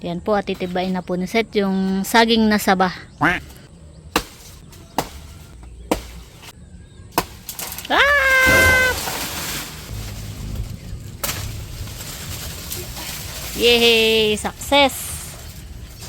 Yan po at titibayin na po ni Seth yung saging na saba. Ah! Yay! Success!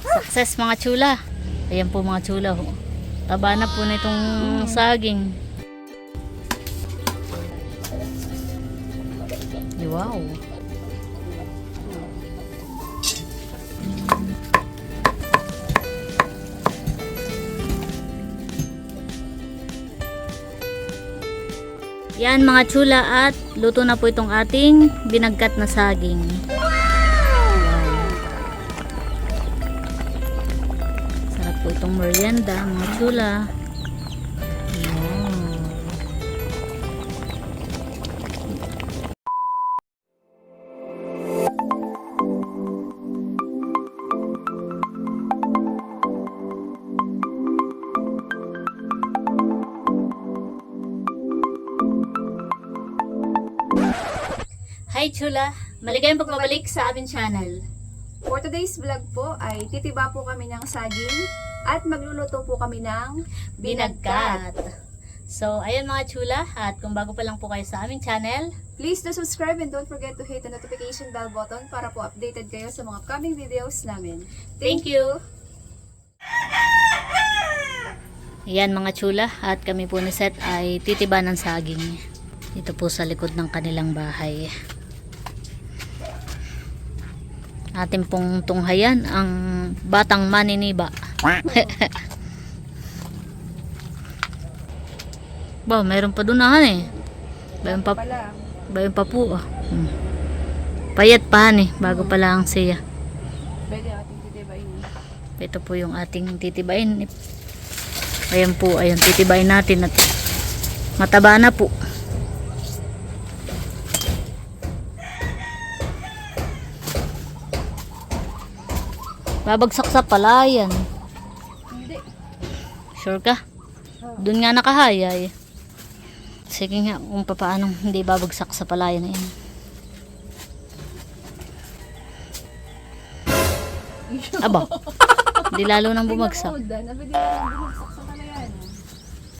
Success mga chula. Ayan po mga chula. ho. Taba na po na itong saging. Wow! Yan mga chula at luto na po itong ating binagkat na saging. Sarap po itong merienda mga chula. Chula! Maligayang pagbabalik sa aming channel. For today's vlog po ay titiba po kami ng saging at magluluto po kami ng Binagkat. So, ayun mga chula, at kung bago pa lang po kayo sa aming channel, Please do subscribe and don't forget to hit the notification bell button para po updated kayo sa mga upcoming videos namin. Thank you. Yan mga chula at kami po ni Seth ay titiba ng saging. Dito po sa likod ng kanilang bahay. Atin pong tunghayan ang batang maniniba. ba, mayroon pa doon na eh. Mayroon pa, Pala, mayroon pa po. ah. Hmm. Payat pa eh, bago pa lang siya. Ito po yung ating titibayin. Ayan po, ayan titibayin natin at mataba na po. Babagsak sa palayan. Hindi. Sure ka? Doon nga nakahayay. Sige nga kung paano hindi babagsak sa palayan na yan. Aba, di lalo nang bumagsak.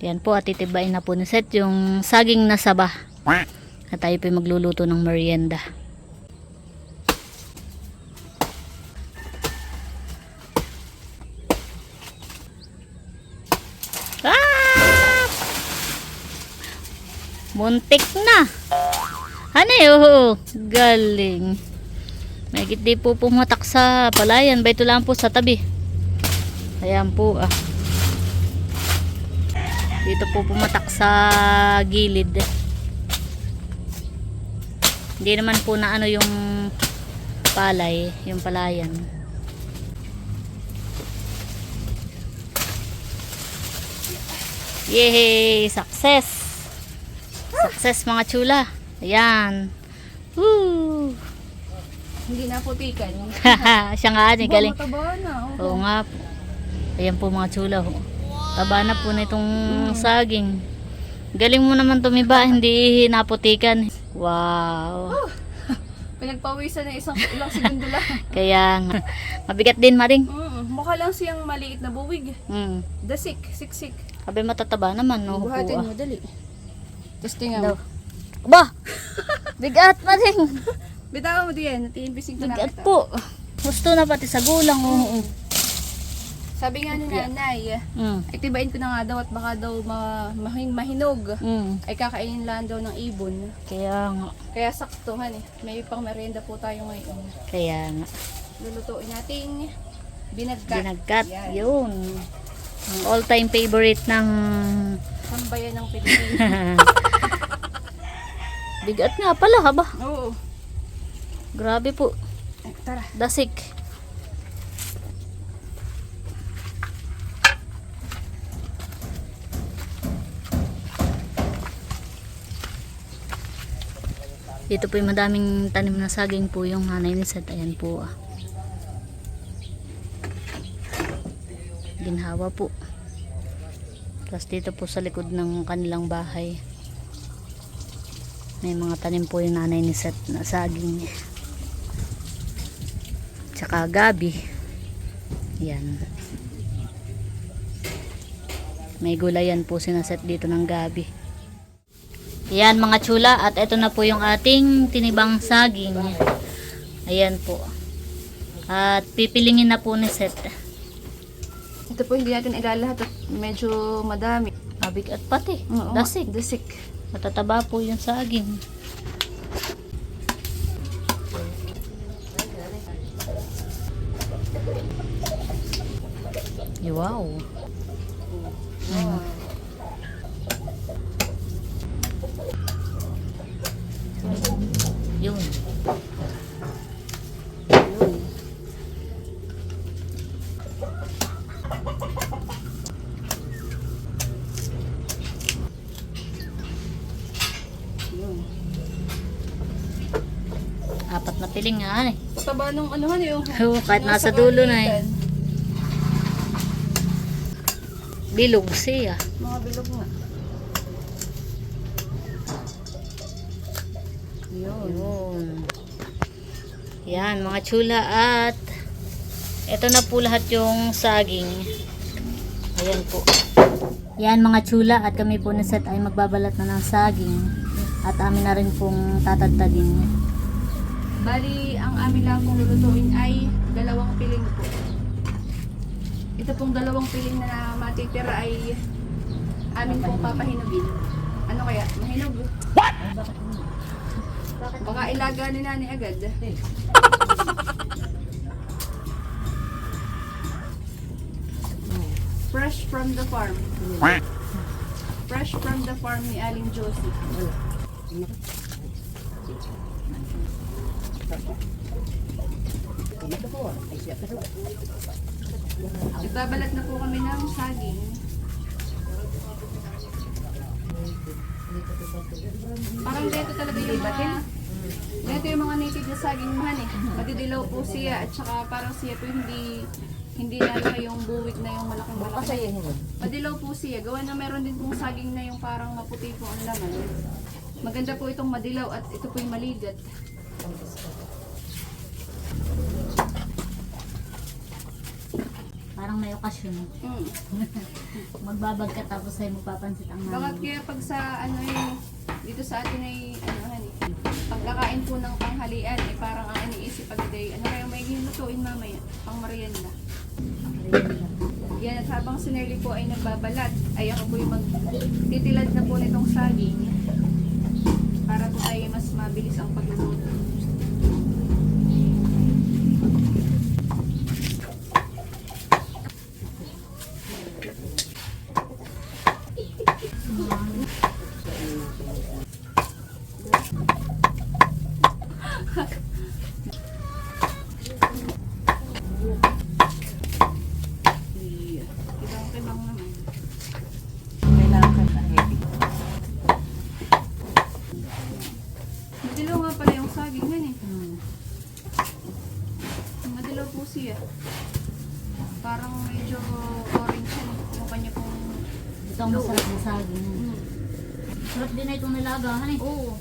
Yan po at titibayin na po ni Seth yung saging na saba. At tayo po magluluto ng merienda. Ah! Muntik na. Ano yun? Galing. May di po pumatak sa palayan. Ba ito lang po sa tabi. Ayan po ah. Dito po pumatak sa gilid. Hindi naman po na ano yung palay, yung palayan. Yay! Success! Success mga chula. Ayan. Woo! Hindi na putikan. Siya nga ni galing. Oh. Oo nga po. Ayan po mga chula ho. Taba na po na itong saging. Galing mo naman tumiba, hindi naputikan. Wow. Pinagpawisan na isang ilang segundo lang. Kaya nga. Mabigat din maring. Mm, mukha lang siyang maliit na buwig. Hmm. Dasik, siksik. Sabi matataba naman, no? Buhatin mo, dali. Tapos tingnan Daw. Ba! Bigat maring. Bitawan mo diyan, natiimbising ko na Bigat kita. po. Gusto na pati sa gulang. Oo. Sabi nga ni nanay, Mm. itibain ko na nga daw at baka daw ma mahin mahinog. Mm. Ay kakainin lang daw ng ibon. Kaya nga. Kaya saktuhan eh. May pang merienda po tayo ngayon. Kaya nga. Lulutuin nating binagkat. Binagkat. Yan. Yun. Ang all-time favorite ng Sambayan ng Pilipinas. Bigat nga pala, haba. Oo. Grabe po. Ay, tara. Dasik. Dito po yung madaming tanim na saging po yung hanay ni Seth. Ayan po ah. Ginhawa po. Tapos dito po sa likod ng kanilang bahay. May mga tanim po yung nanay ni Seth na saging. Tsaka gabi. Yan. May gulayan po sinaset dito ng gabi. Yan mga chula at ito na po yung ating tinibang saging. Ayan po. At pipilingin na po ni Seth. Ito po hindi natin ilalahat at medyo madami. Mabig at pati. Oo, Dasik. Dasik. Matataba po yung saging. Wow. Mm. Yun. Piling nga eh. Pataba nung ano han yung Oo, kahit nasa dulo na eh. Bilog siya. Mga bilog nga. Yun. Yun. Yan, mga chula at ito na po lahat yung saging. Ayan po. Yan mga chula at kami po na set ay magbabalat na ng saging at amin na rin pong tatadtadin. Bali, ang amin lang pong lulutuin ay dalawang piling po. Ito pong dalawang piling na matitira ay amin pong papahinugin. Ano kaya? Mahinog? What? Baka ilaga ni nani agad. Fresh from the farm. Fresh from the farm ni Aling Josie. Nagbabalat na po kami ng saging. Parang dito talaga yung mga... Dito yung mga native na saging man eh. Madidilaw po siya at saka parang siya po hindi hindi lalaki yung buwig na yung malaking malaki. Madilaw po siya. Gawa na meron din pong saging na yung parang maputi po ang laman. Maganda po itong madilaw at ito po yung maligat. Parang may okasyon. Mm. Magbabag ka tapos ay magpapansit ang Bakit namin. kaya pag sa ano eh, dito sa atin ay ano hani, pagkakain po ng panghalian eh parang ang iniisip agad ay ano kaya may lutuin mamaya pang merienda. Yan at habang si Nerly po ay nagbabalat ay ako po yung magtitilad na po nitong saging para po tayo mas mabilis ang pagluluto. Madilaw po siya. Parang medyo orange yan. Yung kanya pong... Ito ang masarap na saging. Mm. Sarap din na itong nilagahan eh. Oo.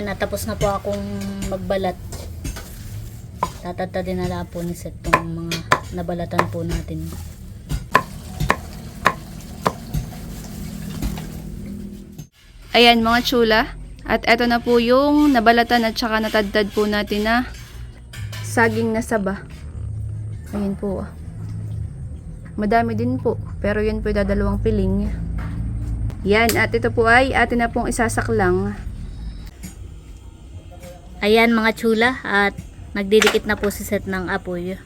Yan, natapos na po akong magbalat. Tatata din na po ni Seth tong mga nabalatan po natin. Ayan mga chula. At eto na po yung nabalatan at saka natadtad po natin na saging na saba. Ayan po. Madami din po. Pero yun po yung dadalawang piling. Yan. At ito po ay atin na pong isasaklang. Ayan mga chula at nagdidikit na po si Seth ng apoy.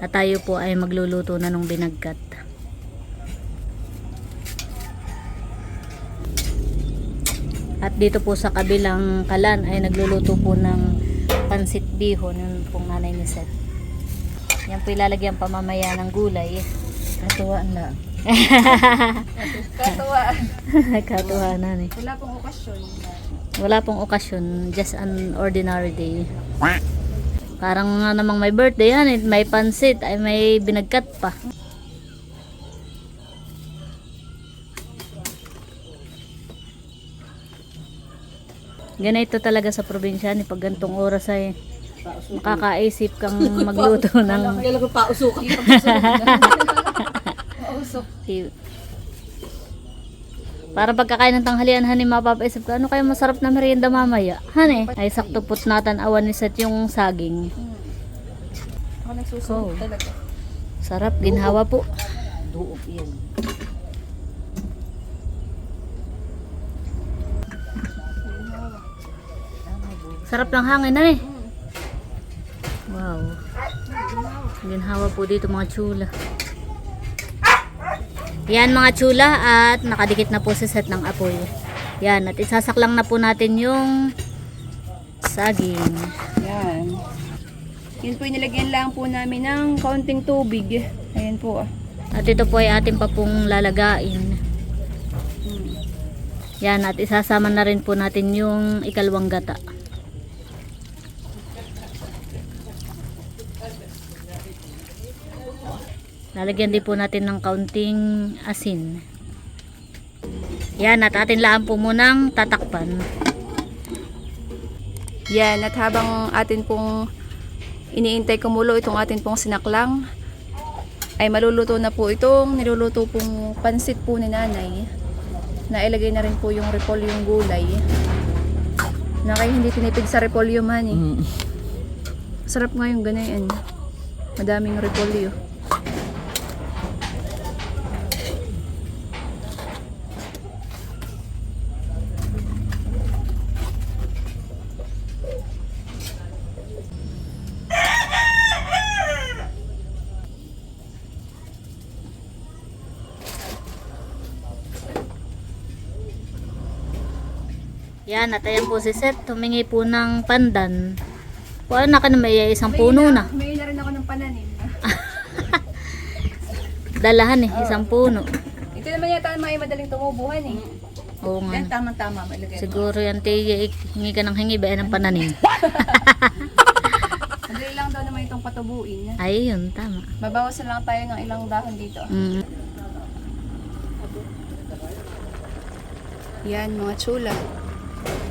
At tayo po ay magluluto na nung binagkat. At dito po sa kabilang kalan ay nagluluto po ng pansit bihon, yun pong nanay ni Seth. Yan po ilalagyan pa mamaya ng gulay. Natuwaan lang. Katuwaan. Katuhanan eh. Wala pong okasyon. Wala pong okasyon, just an ordinary day. Parang nga namang may birthday yan, eh. may pansit, ay may binagkat pa. Ganito talaga sa probinsya ni pag gantong oras ay makakaisip kang magluto ng Kailan ko pausukan. Para pagkakain ng tanghalian, hani, mapapaisip ka, ano kaya masarap na merienda mamaya? Hani, ay sakto put natan awan ni set yung saging. Hmm. Ako nagsusunod Oh. talaga. Sarap, ginhawa po. Duog yan. Sarap lang hangin na eh. Wow. Ginhawa po dito mga chula. Yan mga chula at nakadikit na po sa set ng apoy. Yan at isasaklang na po natin yung saging. Yan. Yun po inilagyan lang po namin ng kaunting tubig. Ayan po ah. At ito po ay atin pa pong lalagain. Hmm. Yan at isasama na rin po natin yung ikalawang gata. Lalagyan din po natin ng kaunting asin. Yan at atin laan po munang tatakpan. Yan, at habang atin pong iniintay kumulo itong atin pong sinaklang, ay maluluto na po itong niluluto pong pansit po ni nanay. Nailagay na rin po yung repolyo yung gulay. Na kayo hindi tinipid sa repolyo man eh. Mm. Sarap nga yung ganayan. Madaming repolyo. Yan at ayan po si Seth. Humingi po ng pandan. Wala na ka na may isang puno na. May na rin ako ng pananim. Dalahan eh, isang puno. Ito naman yata may madaling tumubuhan eh. Oo nga. Yan, tama-tama. Malagay. Siguro yan tiya, hingi ka ng hingi ba ng pananim. Madali lang daw naman itong patubuin. Ay, yun, tama. Babawasan lang tayo ng ilang dahon dito. Mm. Yan mga chula.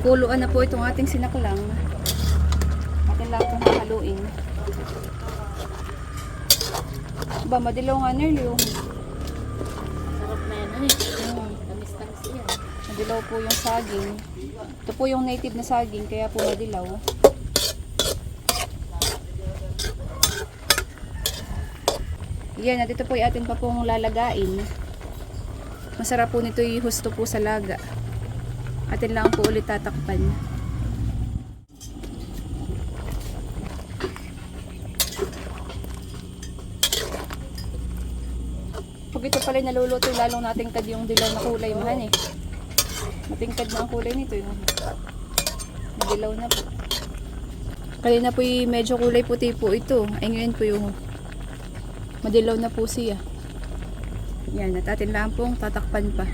Kuluan na po itong ating sinaklang. Atin lang itong haluin. Ba, madilaw nga nilo. Sarap na yan, eh. Tamis-tamis yan. Madilaw po yung saging. Ito po yung native na saging, kaya po madilaw. Yan, at ito po yung atin pa pong lalagain. Masarap po nito yung husto po sa laga. Atin lang po ulit tatakpan. Pag ito pala naluluto, lalong natingkad yung dilaw na kulay mahan eh. Matingkad na ang kulay nito yung madilaw na po. Kaya na po yung medyo kulay puti po ito. Ay ngayon po yung madilaw na po siya. Yan, at atin pong tatakpan pa.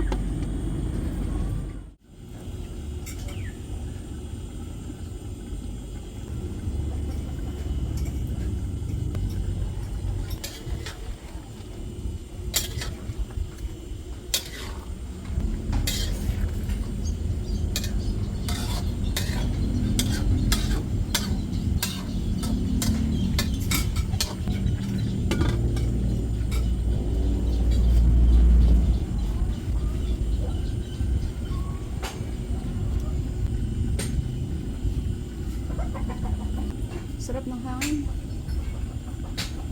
Sarap ng hangin.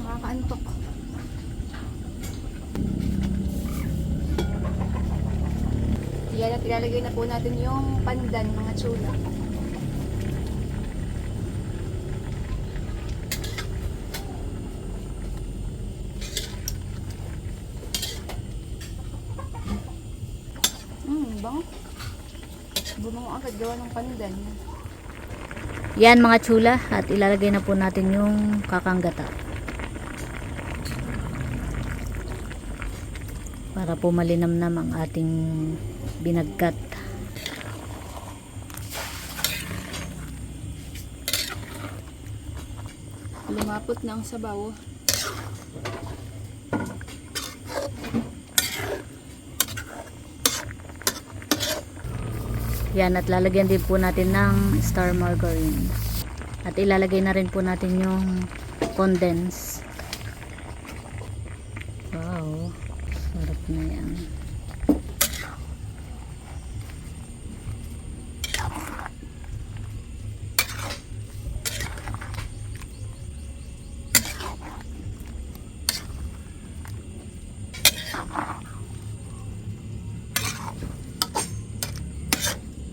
Nakakaantok. Yan at ilalagay na po natin yung pandan mga tsula. Hmm, bango. Bunong agad gawa ng pandan. Yan mga chula at ilalagay na po natin yung kakanggata. Para po malinamnam ang ating binagkat. Lumapot na ang sabaw. Yan at lalagyan din po natin ng star margarine. At ilalagay na rin po natin yung condense. Wow. Sarap na yan.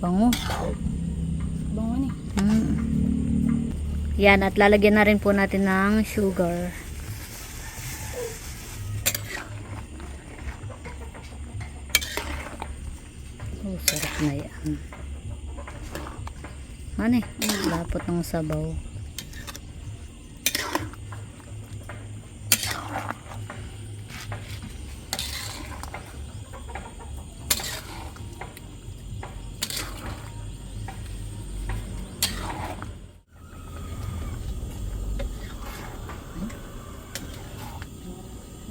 Bango. Bango ni. Mm. Yan, at lalagyan na rin po natin ng sugar. Oh, sarap na yan. Ano eh? Lapot ng sabaw.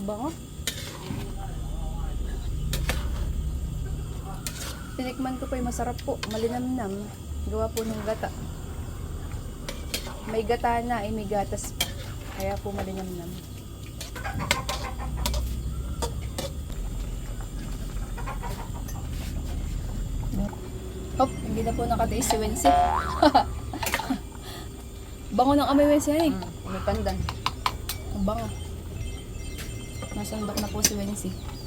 Bango. Tinikman ko po yung masarap po. Malinamnam. Gawa po ng gata. May gata na ay may gatas pa. Kaya po malinamnam. Hop, hindi na po nakataste si Wensi. Bango ng amoy Wensi yan eh. May pandan. Ang bango. Nasandok na po si Wensi.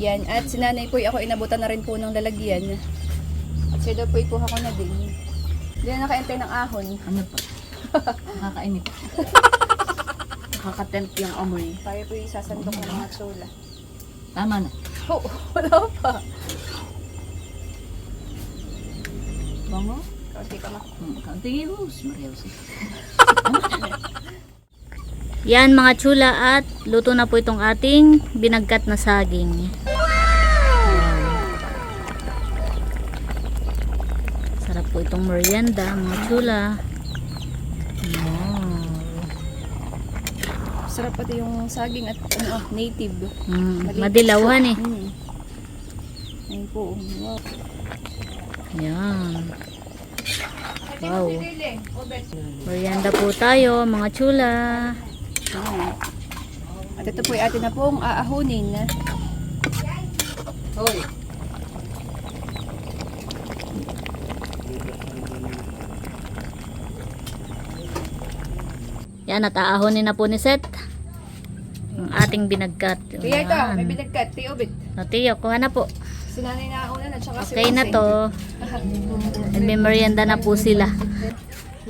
Yan. At si nanay po, ako inabutan na rin po ng lalagyan. At siya daw po ipuha ko na din. Hindi na nakaintay ng ahon. Ano pa? Nakakainip. Nakakatempt yung amoy. Tayo po isasandok ng mga tsola. Tama na. Oh, wala pa. Bango? Kaunti ka ma. Hmm, kaunting rose. Maria Jose. Yan mga chula at luto na po itong ating binagkat na saging. Sarap po itong merienda mga chula. Wow. Sarap pati yung saging at ano, ah, native. Mm, madilawan eh. Hmm. Ayun po. Wow. Yan. Wow. Merienda po tayo mga chula. Ah. At ito po ay atin na pong aahunin. Hoy! Yan at aahonin na po ni Seth. Ang ating binagkat. Kaya ito, may binagkat. Tiyo, bit. O, Tiyo, kuha na po. Si nanay na una at saka si Okay na Wensi. to. May merienda na po sila.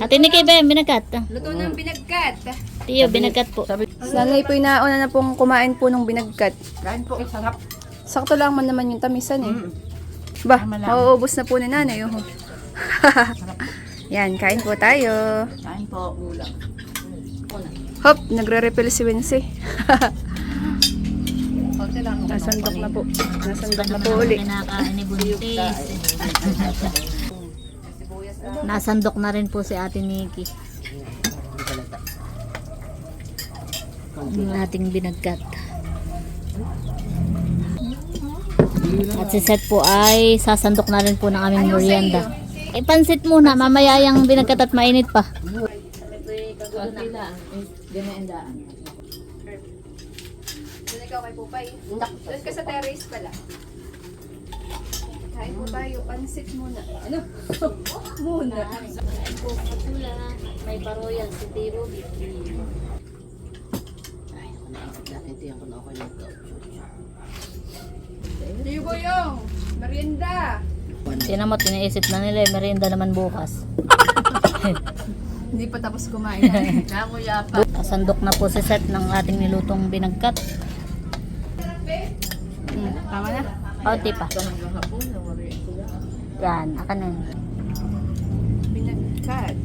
Ate Nikki, ba binagkat? Luto ng binagkat. Tiyo, binagkat po. Sabi, Si nanay po inauna na pong kumain po ng binagkat. kain po. Sarap. Sakto lang man naman yung tamisan eh. Mm. Ba, Tama lang. mauubos na po ni nanay. Oh. Yan, kain po tayo. Kain po. Ulang. Hop, nagre-refill si Wincy. Konti lang. Nasandok na po. Nasandok na po uli. ang kinakain ni Buntis. Nasandok na rin po si Ate Nikki. Yung ating binagkat. At si Seth po ay sasandok na rin po ng aming merienda. Eh, pansit muna. Mamaya yung binagkat at mainit pa. Doon ikaw kay Pupay. Doon ka sa terrace pala. Kain po tayo. Pansit muna. Ano? muna. May paroyal si Tiro. Naintindihan ko na ako yung Tiyo Boyong! Merienda! Sino mo, tiniisip na nila, eh, merienda naman bukas. Hindi pa tapos kumain. Nakuya pa. Kasandok na po si Seth ng ating nilutong binagkat. hmm, tama na. Pa. Nawari ko lang. Yan, akan na. Binagkat.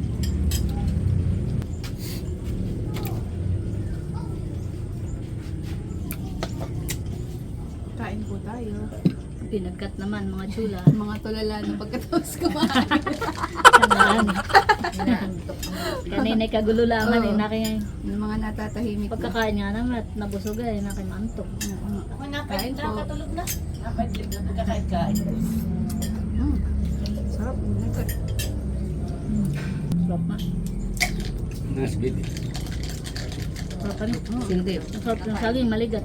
Tayo. Pinagkat naman mga chula. Mga tulala na pagkatapos kumain. Sandaan. Kanina kagulo lamang Oo. eh. Nakin, Yung mga natatahimik na. pagkakain nga naman at nabusog eh. Nakin mantok. Oo. Ako Kain po. na, katulog na. Napait na, nagkakain-kain. Mm. Sarap. Nagkat. Sarap na. Nice baby. Sarap na. Silbi. Sarap ng saging maligat.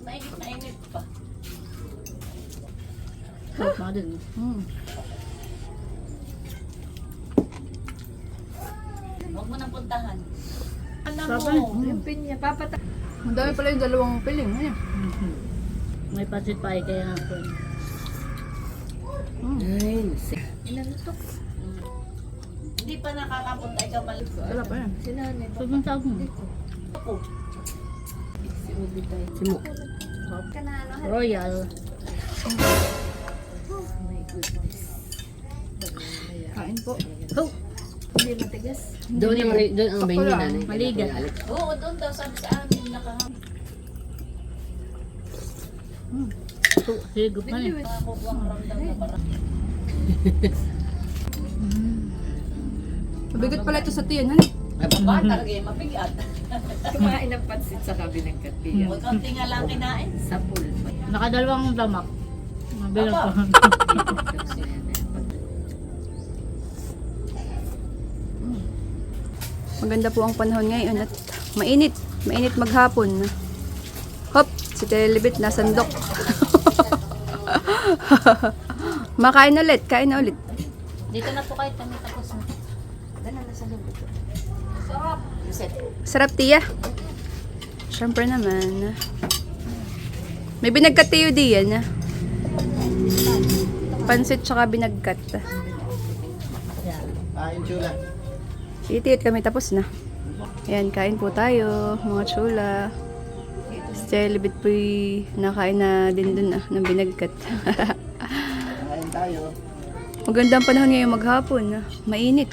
Mainit na init pa. Sarap na din. Mm. Huwag mo nang puntahan. Ano Sarap mo? na. Yung pinya, papata. Ang dami pala yung dalawang piling. Ano? May pasit pa eh, kaya ako. Mm. Ay, Inalutok. Hindi pa nakakapunta, ikaw malik. Sarap pa yan. Sinanay. Sarap ng saging. Ako. Si Ubi tayo. Si Mo. Royal. My po. Oh, Hindi matigas. Doon yung mali, doon ang bayin lang. nanay. Maligat. Oo, doon daw sabi sa amin nakahang. so, higop na eh. Ang na parang. Mabigat pala ito sa tiyan. Ano? Ay, baba talaga yung mabigat. Kumain ng pansit sa kabinang katiya. Huwag konti nga lang kinain. Sa pool. Nakadalawang damak. Mabilang Aba. pa. Maganda po ang panahon ngayon at mainit. Mainit maghapon. Hop! Si Telebit nasandok. Makain ulit. Kain na ulit. Dito na po kayo, kami tapos na. Sarap. Reset. Sarap tiya. Siyempre naman. May binagkat tayo diyan. Pansit tsaka binagkat. Kain chula. Titiyot kami tapos na. Ayan, kain po tayo, mga chula. Si Jelibit po'y nakain na din dun ah, ng binagkat. Kain tayo. Maganda ang panahon ngayon maghapon. ah. Mainit.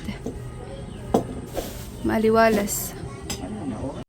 Maliwalas.